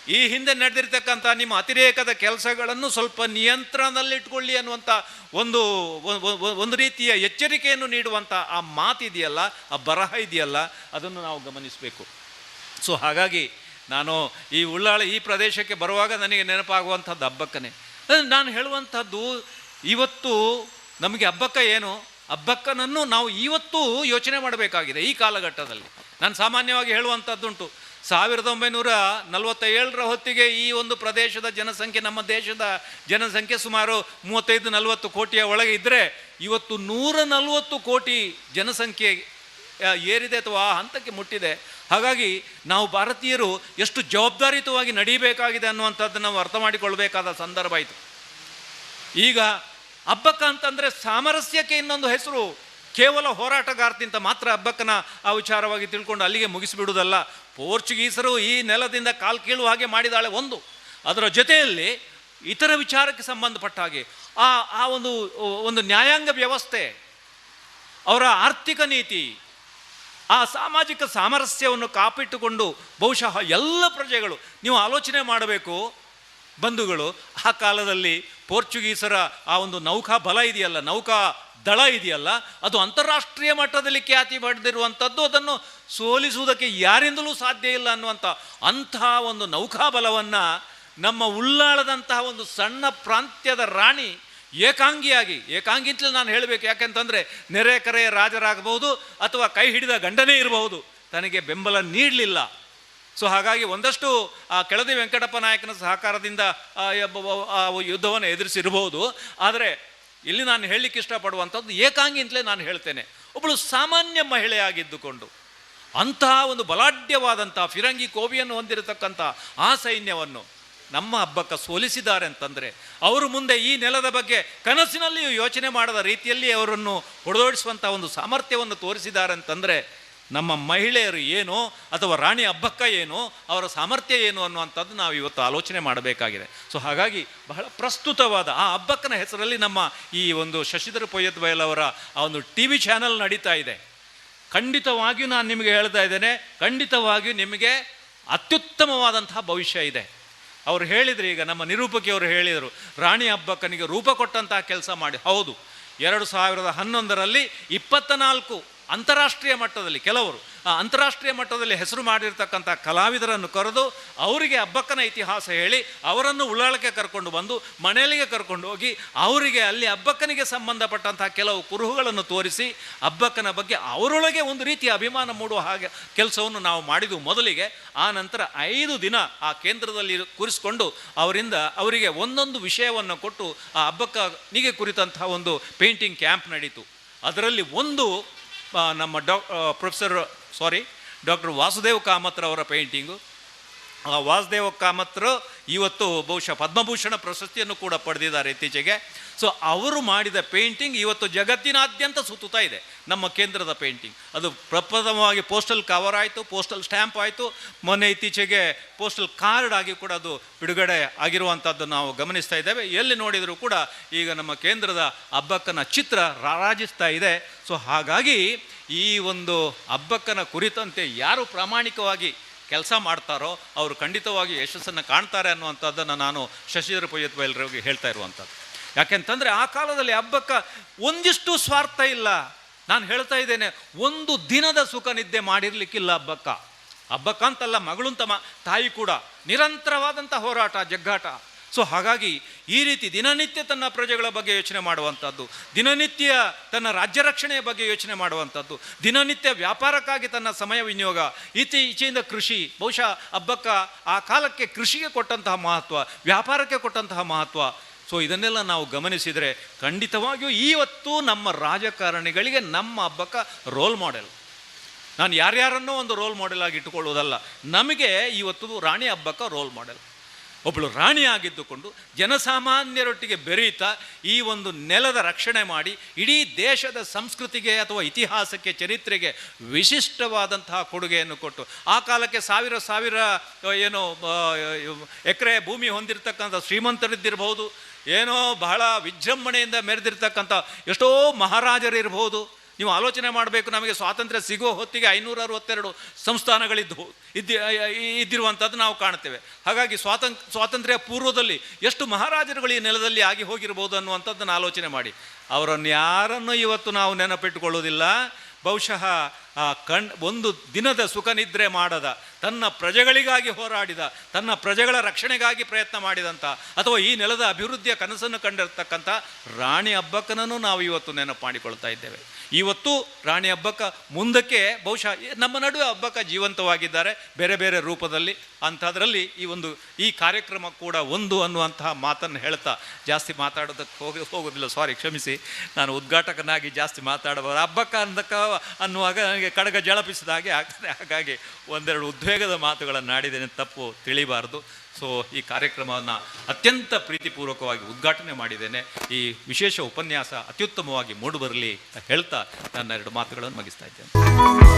ಈ ಹಿಂದೆ ನಡೆದಿರ್ತಕ್ಕಂಥ ನಿಮ್ಮ ಅತಿರೇಕದ ಕೆಲಸಗಳನ್ನು ಸ್ವಲ್ಪ ನಿಯಂತ್ರಣದಲ್ಲಿಟ್ಕೊಳ್ಳಿ ಅನ್ನುವಂಥ ಒಂದು ಒಂದು ರೀತಿಯ ಎಚ್ಚರಿಕೆಯನ್ನು ನೀಡುವಂಥ ಆ ಮಾತಿದೆಯಲ್ಲ, ಆ ಬರಹ ಇದೆಯಲ್ಲ, ಅದನ್ನು ನಾವು ಗಮನಿಸಬೇಕು. ಸೊ ಹಾಗಾಗಿ ನಾನು ಈ ಉಳ್ಳಾಳ ಈ ಪ್ರದೇಶಕ್ಕೆ ಬರುವಾಗ ನನಗೆ ನೆನಪಾಗುವಂಥದ್ದು ಹಬ್ಬಕ್ಕನೇ. ನಾನು ಹೇಳುವಂಥದ್ದು ಇವತ್ತು ನಮಗೆ ಹಬ್ಬಕ್ಕ ಏನು? ಹಬ್ಬಕ್ಕನನ್ನು ನಾವು ಇವತ್ತು ಯೋಚನೆ ಮಾಡಬೇಕಾಗಿದೆ ಈ ಕಾಲಘಟ್ಟದಲ್ಲಿ. ನಾನು ಸಾಮಾನ್ಯವಾಗಿ ಹೇಳುವಂಥದ್ದುಂಟು. ಸಾವಿರದ ಒಂಬೈನೂರ ನಲವತ್ತ ಏಳರ ಹೊತ್ತಿಗೆ ಈ ಒಂದು ಪ್ರದೇಶದ ಜನಸಂಖ್ಯೆ, ನಮ್ಮ ದೇಶದ ಜನಸಂಖ್ಯೆ ಸುಮಾರು ಮೂವತ್ತೈದು ನಲವತ್ತು ಕೋಟಿಯ ಒಳಗೆ ಇದ್ದರೆ ಇವತ್ತು ನೂರ ನಲವತ್ತು ಕೋಟಿ ಜನಸಂಖ್ಯೆ ಏರಿದೆ ಅಥವಾ ಆ ಹಂತಕ್ಕೆ ಮುಟ್ಟಿದೆ. ಹಾಗಾಗಿ ನಾವು ಭಾರತೀಯರು ಎಷ್ಟು ಜವಾಬ್ದಾರಿಯುತವಾಗಿ ನಡೀಬೇಕಾಗಿದೆ ಅನ್ನುವಂಥದ್ದನ್ನು ನಾವು ಅರ್ಥ ಮಾಡಿಕೊಳ್ಬೇಕಾದ ಸಂದರ್ಭ ಆಯಿತು. ಈಗ ಹಬ್ಬಕ್ಕ ಅಂತಂದರೆ ಸಾಮರಸ್ಯಕ್ಕೆ ಇನ್ನೊಂದು ಹೆಸರು ಕೇವಲ ಹೋರಾಟಗಾರ್ತಿಂತ ಮಾತ್ರ ಹಬ್ಬಕ್ಕನ ಆ ವಿಚಾರವಾಗಿ ತಿಳ್ಕೊಂಡು ಅಲ್ಲಿಗೆ ಮುಗಿಸಿಬಿಡುವುದಲ್ಲ. ಪೋರ್ಚುಗೀಸರು ಈ ನೆಲದಿಂದ ಕಾಲು ಕೀಳುವ ಹಾಗೆ ಮಾಡಿದಾಳೆ ಒಂದು. ಅದರ ಜೊತೆಯಲ್ಲಿ ಇತರ ವಿಚಾರಕ್ಕೆ ಸಂಬಂಧಪಟ್ಟ ಹಾಗೆ ಆ ಆ ಒಂದು ಒಂದು ನ್ಯಾಯಾಂಗ ವ್ಯವಸ್ಥೆ, ಅವರ ಆರ್ಥಿಕ ನೀತಿ, ಆ ಸಾಮಾಜಿಕ ಸಾಮರಸ್ಯವನ್ನು ಕಾಪಿಟ್ಟುಕೊಂಡು ಬಹುಶಃ ಎಲ್ಲ ಪ್ರಜೆಗಳು, ನೀವು ಆಲೋಚನೆ ಮಾಡಬೇಕು ಬಂಧುಗಳು, ಆ ಕಾಲದಲ್ಲಿ ಪೋರ್ಚುಗೀಸರ ಆ ಒಂದು ನೌಕಾ ಬಲ ಇದೆಯಲ್ಲ, ನೌಕಾ ದಳ ಇದೆಯಲ್ಲ, ಅದು ಅಂತಾರಾಷ್ಟ್ರೀಯ ಮಟ್ಟದಲ್ಲಿ ಖ್ಯಾತಿ ಪಡೆದಿರುವಂಥದ್ದು, ಅದನ್ನು ಸೋಲಿಸುವುದಕ್ಕೆ ಯಾರಿಂದಲೂ ಸಾಧ್ಯ ಇಲ್ಲ ಅನ್ನುವಂಥ ಅಂತಹ ಒಂದು ನೌಕಾಬಲವನ್ನು ನಮ್ಮ ಉಳ್ಳಾಳದಂತಹ ಒಂದು ಸಣ್ಣ ಪ್ರಾಂತ್ಯದ ರಾಣಿ ಏಕಾಂಗಿಯಾಗಿ ಏಕಾಂಗಿ ಅಂತಲೇ ನಾನು ಹೇಳಬೇಕು, ಯಾಕೆಂತಂದರೆ ನೆರೆ ಕರೆಯ ರಾಜರಾಗಬಹುದು ಅಥವಾ ಕೈ ಹಿಡಿದ ಗಂಡನೇ ಇರಬಹುದು, ತನಗೆ ಬೆಂಬಲ ನೀಡಲಿಲ್ಲ. ಸೊ ಹಾಗಾಗಿ ಒಂದಷ್ಟು, ಆ, ಕೆಳದಿ ವೆಂಕಟಪ್ಪ ನಾಯಕನ ಸಹಕಾರದಿಂದ ಯುದ್ಧವನ್ನು ಎದುರಿಸಿರಬಹುದು. ಆದರೆ ಇಲ್ಲಿ ನಾನು ಹೇಳಲಿಕ್ಕೆ ಇಷ್ಟಪಡುವಂಥದ್ದು ಏಕಾಂಗಿ ಅಂತಲೇ ನಾನು ಹೇಳ್ತೇನೆ. ಒಬ್ಬಳು ಸಾಮಾನ್ಯ ಮಹಿಳೆಯಾಗಿದ್ದುಕೊಂಡು ಅಂತಹ ಒಂದು ಬಲಾಢ್ಯವಾದಂಥ ಫಿರಂಗಿ ಕೋವಿಯನ್ನು ಹೊಂದಿರತಕ್ಕಂಥ ಆ ಸೈನ್ಯವನ್ನು ನಮ್ಮ ಹಬ್ಬಕ್ಕೆ ಸೋಲಿಸಿದ್ದಾರೆ ಅಂತಂದರೆ ಅವರು ಮುಂದೆ ಈ ನೆಲದ ಬಗ್ಗೆ ಕನಸಿನಲ್ಲಿಯೂ ಯೋಚನೆ ಮಾಡದ ರೀತಿಯಲ್ಲಿ ಅವರನ್ನು ಹೊಡೆದೋಡಿಸುವಂಥ ಒಂದು ಸಾಮರ್ಥ್ಯವನ್ನು ತೋರಿಸಿದ್ದಾರೆ ಅಂತಂದರೆ ನಮ್ಮ ಮಹಿಳೆಯರು ಏನು ಅಥವಾ ರಾಣಿ ಹಬ್ಬಕ್ಕ ಏನು, ಅವರ ಸಾಮರ್ಥ್ಯ ಏನು ಅನ್ನುವಂಥದ್ದು ನಾವು ಇವತ್ತು ಆಲೋಚನೆ ಮಾಡಬೇಕಾಗಿದೆ. ಸೊ ಹಾಗಾಗಿ ಬಹಳ ಪ್ರಸ್ತುತವಾದ ಆ ಹಬ್ಬಕ್ಕನ ಹೆಸರಲ್ಲಿ ನಮ್ಮ ಈ ಒಂದು ಶಶಿಧರ್ ಪೊಯ್ಯತ್ ಅವರ ಆ ಒಂದು ಟಿ ವಿ ಚಾನಲ್ ನಡೀತಾ ಇದೆ. ಖಂಡಿತವಾಗಿಯೂ ನಾನು ನಿಮಗೆ ಹೇಳ್ತಾ ಇದ್ದೇನೆ, ಖಂಡಿತವಾಗಿಯೂ ನಿಮಗೆ ಅತ್ಯುತ್ತಮವಾದಂತಹ ಭವಿಷ್ಯ ಇದೆ. ಅವರು ಹೇಳಿದರು, ಈಗ ನಮ್ಮ ನಿರೂಪಕಿಯವರು ಹೇಳಿದರು, ರಾಣಿ ಹಬ್ಬಕ್ಕನಿಗೆ ರೂಪ ಕೊಟ್ಟಂತಹ ಕೆಲಸ ಮಾಡಿ. ಹೌದು, ಎರಡು ಸಾವಿರದ ಹನ್ನೊಂದರಲ್ಲಿ ಇಪ್ಪತ್ತ ನಾಲ್ಕು ಅಂತಾರಾಷ್ಟ್ರೀಯ ಮಟ್ಟದಲ್ಲಿ ಕೆಲವರು ಆ ಅಂತಾರಾಷ್ಟ್ರೀಯ ಮಟ್ಟದಲ್ಲಿ ಹೆಸರು ಮಾಡಿರ್ತಕ್ಕಂಥ ಕಲಾವಿದರನ್ನು ಕರೆದು ಅವರಿಗೆ ಹಬ್ಬಕ್ಕನ ಇತಿಹಾಸ ಹೇಳಿ ಅವರನ್ನು ಉಳ್ಳಾಳಕ್ಕೆ ಕರ್ಕೊಂಡು ಬಂದು ಮನೆಯಲ್ಲಿಗೆ ಕರ್ಕೊಂಡು ಹೋಗಿ ಅವರಿಗೆ ಅಲ್ಲಿ ಹಬ್ಬಕ್ಕನಿಗೆ ಸಂಬಂಧಪಟ್ಟಂತಹ ಕೆಲವು ಕುರುಹುಗಳನ್ನು ತೋರಿಸಿ ಹಬ್ಬಕ್ಕನ ಬಗ್ಗೆ ಅವರೊಳಗೆ ಒಂದು ರೀತಿಯ ಅಭಿಮಾನ ಮೂಡುವ ಹಾಗೆ ಕೆಲಸವನ್ನು ನಾವು ಮಾಡಿದ್ದು ಮೊದಲಿಗೆ. ಆ ನಂತರ ಐದು ದಿನ ಆ ಕೇಂದ್ರದಲ್ಲಿ ಕೂರಿಸಿಕೊಂಡು ಅವರಿಂದ ಅವರಿಗೆ ಒಂದೊಂದು ವಿಷಯವನ್ನು ಕೊಟ್ಟು ಆ ಹಬ್ಬಕ್ಕನಿಗೆ ಕುರಿತಂತಹ ಒಂದು ಪೇಂಟಿಂಗ್ ಕ್ಯಾಂಪ್ ನಡೀತು. ಅದರಲ್ಲಿ ಒಂದು ನಮ್ಮ doc professor sorry doctor Vasudev Kamath ಅವರ ಪೇಂಟಿಂಗು ವಾಸುದೇವ ಕಾಮತ್ರು ಇವತ್ತು ಬಹುಶಃ ಪದ್ಮಭೂಷಣ ಪ್ರಶಸ್ತಿಯನ್ನು ಕೂಡ ಪಡೆದಿದ್ದಾರೆ ಇತ್ತೀಚೆಗೆ. ಸೊ ಅವರು ಮಾಡಿದ ಪೇಂಟಿಂಗ್ ಇವತ್ತು ಜಗತ್ತಿನಾದ್ಯಂತ ಸುತ್ತುತ್ತಾ ಇದೆ. ನಮ್ಮ ಕೇಂದ್ರದ ಪೇಂಟಿಂಗ್ ಅದು ಪ್ರಪ್ರಥಮವಾಗಿ ಪೋಸ್ಟಲ್ ಕವರ್ ಆಯಿತು ಪೋಸ್ಟಲ್ ಸ್ಟ್ಯಾಂಪ್ ಆಯಿತು. ಮೊನ್ನೆ ಇತ್ತೀಚೆಗೆ ಪೋಸ್ಟಲ್ ಕಾರ್ಡ್ ಆಗಿ ಕೂಡ ಅದು ಬಿಡುಗಡೆ ಆಗಿರುವಂಥದ್ದು ನಾವು ಗಮನಿಸ್ತಾ ಇದ್ದೇವೆ. ಎಲ್ಲಿ ನೋಡಿದರೂ ಕೂಡ ಈಗ ನಮ್ಮ ಕೇಂದ್ರದ ಹಬ್ಬಕ್ಕನ ಚಿತ್ರ ರಾರಾಜಿಸ್ತಾ ಇದೆ. ಸೊ ಹಾಗಾಗಿ ಈ ಒಂದು ಹಬ್ಬಕ್ಕನ ಕುರಿತಂತೆ ಯಾರು ಪ್ರಾಮಾಣಿಕವಾಗಿ ಕೆಲಸ ಮಾಡ್ತಾರೋ ಅವರು ಖಂಡಿತವಾಗಿ ಯಶಸ್ಸನ್ನು ಕಾಣ್ತಾರೆ ಅನ್ನುವಂಥದ್ದನ್ನು ನಾನು ಶಶಿಧರ ಪೊಯ್ಯತ್ ಬೈಲ್ರವ್ರಿಗೆ ಹೇಳ್ತಾ ಇರುವಂಥದ್ದು. ಯಾಕೆಂತಂದರೆ ಆ ಕಾಲದಲ್ಲಿ ಹಬ್ಬಕ್ಕೆ ಒಂದಿಷ್ಟು ಸ್ವಾರ್ಥ ಇಲ್ಲ. ನಾನು ಹೇಳ್ತಾ ಇದ್ದೇನೆ, ಒಂದು ದಿನದ ಸುಖ ನಿದ್ದೆ ಮಾಡಿರಲಿಕ್ಕಿಲ್ಲ ಹಬ್ಬಕ್ಕ. ಹಬ್ಬಕ್ಕ ಅಂತಲ್ಲ ಮಗಳಂತ ಮ, ತಾಯಿ ಕೂಡ ನಿರಂತರವಾದಂಥ ಹೋರಾಟ, ಜಗ್ಗಾಟ. ಸೊ ಹಾಗಾಗಿ ಈ ರೀತಿ ದಿನನಿತ್ಯ ತನ್ನ ಪ್ರಜೆಗಳ ಬಗ್ಗೆ ಯೋಚನೆ ಮಾಡುವಂಥದ್ದು, ದಿನನಿತ್ಯ ತನ್ನ ರಾಜ್ಯ ರಕ್ಷಣೆಯ ಬಗ್ಗೆ ಯೋಚನೆ ಮಾಡುವಂಥದ್ದು, ದಿನನಿತ್ಯ ವ್ಯಾಪಾರಕ್ಕಾಗಿ ತನ್ನ ಸಮಯ ವಿನಿಯೋಗ ಈಚೆ ಈಚೆಯಿಂದ ಕೃಷಿ, ಬಹುಶಃ ಹಬ್ಬಕ್ಕ ಆ ಕಾಲಕ್ಕೆ ಕೃಷಿಗೆ ಕೊಟ್ಟಂತಹ ಮಹತ್ವ, ವ್ಯಾಪಾರಕ್ಕೆ ಕೊಟ್ಟಂತಹ ಮಹತ್ವ. ಸೊ ಇದನ್ನೆಲ್ಲ ನಾವು ಗಮನಿಸಿದರೆ ಖಂಡಿತವಾಗಿಯೂ ಇವತ್ತು ನಮ್ಮ ರಾಜಕಾರಣಿಗಳಿಗೆ ನಮ್ಮ ಹಬ್ಬಕ್ಕೆ ರೋಲ್ ಮಾಡೆಲ್ ನಾನು ಯಾರ್ಯಾರನ್ನೋ ಒಂದು ರೋಲ್ ಮಾಡೆಲ್ ಆಗಿ ಇಟ್ಟುಕೊಳ್ಳೋದಲ್ಲ ನಮಗೆ ಇವತ್ತು ರಾಣಿ ಹಬ್ಬಕ್ಕೆ ರೋಲ್ ಮಾಡೆಲ್ ಒಬ್ಬಳು ರಾಣಿ ಆಗಿದ್ದುಕೊಂಡು ಜನಸಾಮಾನ್ಯರೊಟ್ಟಿಗೆ ಬೆರೆಯುತ್ತಾ ಈ ಒಂದು ನೆಲದ ರಕ್ಷಣೆ ಮಾಡಿ ಇಡೀ ದೇಶದ ಸಂಸ್ಕೃತಿಗೆ ಅಥವಾ ಇತಿಹಾಸಕ್ಕೆ, ಚರಿತ್ರೆಗೆ ವಿಶಿಷ್ಟವಾದಂತಹ ಕೊಡುಗೆಯನ್ನು ಕೊಟ್ಟು ಆ ಕಾಲಕ್ಕೆ ಸಾವಿರ ಸಾವಿರ ಏನು ಎಕರೆ ಭೂಮಿ ಹೊಂದಿರತಕ್ಕಂಥ ಶ್ರೀಮಂತರಿದ್ದಿರಬಹುದು, ಏನೋ ಬಹಳ ವಿಜೃಂಭಣೆಯಿಂದ ಮೆರೆದಿರ್ತಕ್ಕಂಥ ಎಷ್ಟೋ ಮಹಾರಾಜರಿರ್ಬೋದು. ನೀವು ಆಲೋಚನೆ ಮಾಡಬೇಕು, ನಮಗೆ ಸ್ವಾತಂತ್ರ್ಯ ಸಿಗೋ ಹೊತ್ತಿಗೆ ಐನೂರ ಅರವತ್ತೆರಡು ಸಂಸ್ಥಾನಗಳಿದ್ದು ಇದ್ದಿ ಇದ್ದಿರುವಂಥದ್ದು ನಾವು ಕಾಣ್ತೇವೆ ಹಾಗಾಗಿ ಸ್ವಾತಂತ್ರ್ಯ ಸ್ವಾತಂತ್ರ್ಯ ಪೂರ್ವದಲ್ಲಿ ಎಷ್ಟು ಮಹಾರಾಜರುಗಳು ಈ ನೆಲದಲ್ಲಿ ಆಗಿ ಹೋಗಿರ್ಬೋದು ಅನ್ನುವಂಥದ್ದನ್ನು ಆಲೋಚನೆ ಮಾಡಿ. ಅವರನ್ನು ಯಾರನ್ನು ಇವತ್ತು ನಾವು ನೆನಪಿಟ್ಟುಕೊಳ್ಳೋದಿಲ್ಲ ಬಹುಶಃ ಕಣ್, ಒಂದು ದಿನದ ಸುಖ ನಿದ್ರೆ ಮಾಡದ, ತನ್ನ ಪ್ರಜೆಗಳಿಗಾಗಿ ಹೋರಾಡಿದ, ತನ್ನ ಪ್ರಜೆಗಳ ರಕ್ಷಣೆಗಾಗಿ ಪ್ರಯತ್ನ ಮಾಡಿದಂಥ, ಅಥವಾ ಈ ನೆಲದ ಅಭಿವೃದ್ಧಿಯ ಕನಸನ್ನು ಕಂಡಿರ್ತಕ್ಕಂಥ ರಾಣಿ ಹಬ್ಬಕ್ಕನನ್ನು ನಾವು ಇವತ್ತು ನೆನಪು ಮಾಡಿಕೊಳ್ತಾ ಇದ್ದೇವೆ. ಇವತ್ತು ರಾಣಿ ಹಬ್ಬಕ್ಕ ಮುಂದಕ್ಕೆ ಬಹುಶಃ ನಮ್ಮ ನಡುವೆ ಹಬ್ಬಕ್ಕ ಜೀವಂತವಾಗಿದ್ದಾರೆ ಬೇರೆ ಬೇರೆ ರೂಪದಲ್ಲಿ ಅಂಥದ್ರಲ್ಲಿ ಈ ಒಂದು ಈ ಕಾರ್ಯಕ್ರಮ ಕೂಡ ಒಂದು ಅನ್ನುವಂತಹ ಮಾತನ್ನು ಹೇಳ್ತಾ ಜಾಸ್ತಿ ಮಾತಾಡೋದಕ್ಕೆ ಹೋಗಿ ಹೋಗೋದಿಲ್ಲ. ಸಾರಿ ಕ್ಷಮಿಸಿ. ನಾನು ಉದ್ಘಾಟಕನಾಗಿ ಜಾಸ್ತಿ ಮಾತಾಡಬಾರ ಹಬ್ಬಕ್ಕ ಅಂದಕ್ಕ ಅನ್ನುವಾಗ ನನಗೆ ಕಡಗ ಜಳಪಿಸಿದ ಹಾಗೆ ಆಗ್ತದೆ. ಹಾಗಾಗಿ ಒಂದೆರಡು ಉದ್ವೇಗದ ಮಾತುಗಳನ್ನು ಆಡಿದ್ದೇನೆ. ತಪ್ಪು ತಿಳಿಬಾರ್ದು. ಸೊ ಈ ಕಾರ್ಯಕ್ರಮವನ್ನು ಅತ್ಯಂತ ಪ್ರೀತಿಪೂರ್ವಕವಾಗಿ ಉದ್ಘಾಟನೆ ಮಾಡಿದ್ದೇನೆ. ಈ ವಿಶೇಷ ಉಪನ್ಯಾಸ ಅತ್ಯುತ್ತಮವಾಗಿ ಮೂಡಿಬರಲಿ ಹೇಳ್ತಾ ನನ್ನ ಎರಡು ಮಾತುಗಳನ್ನು ಮುಗಿಸ್ತಾ ಇದ್ದೇನೆ.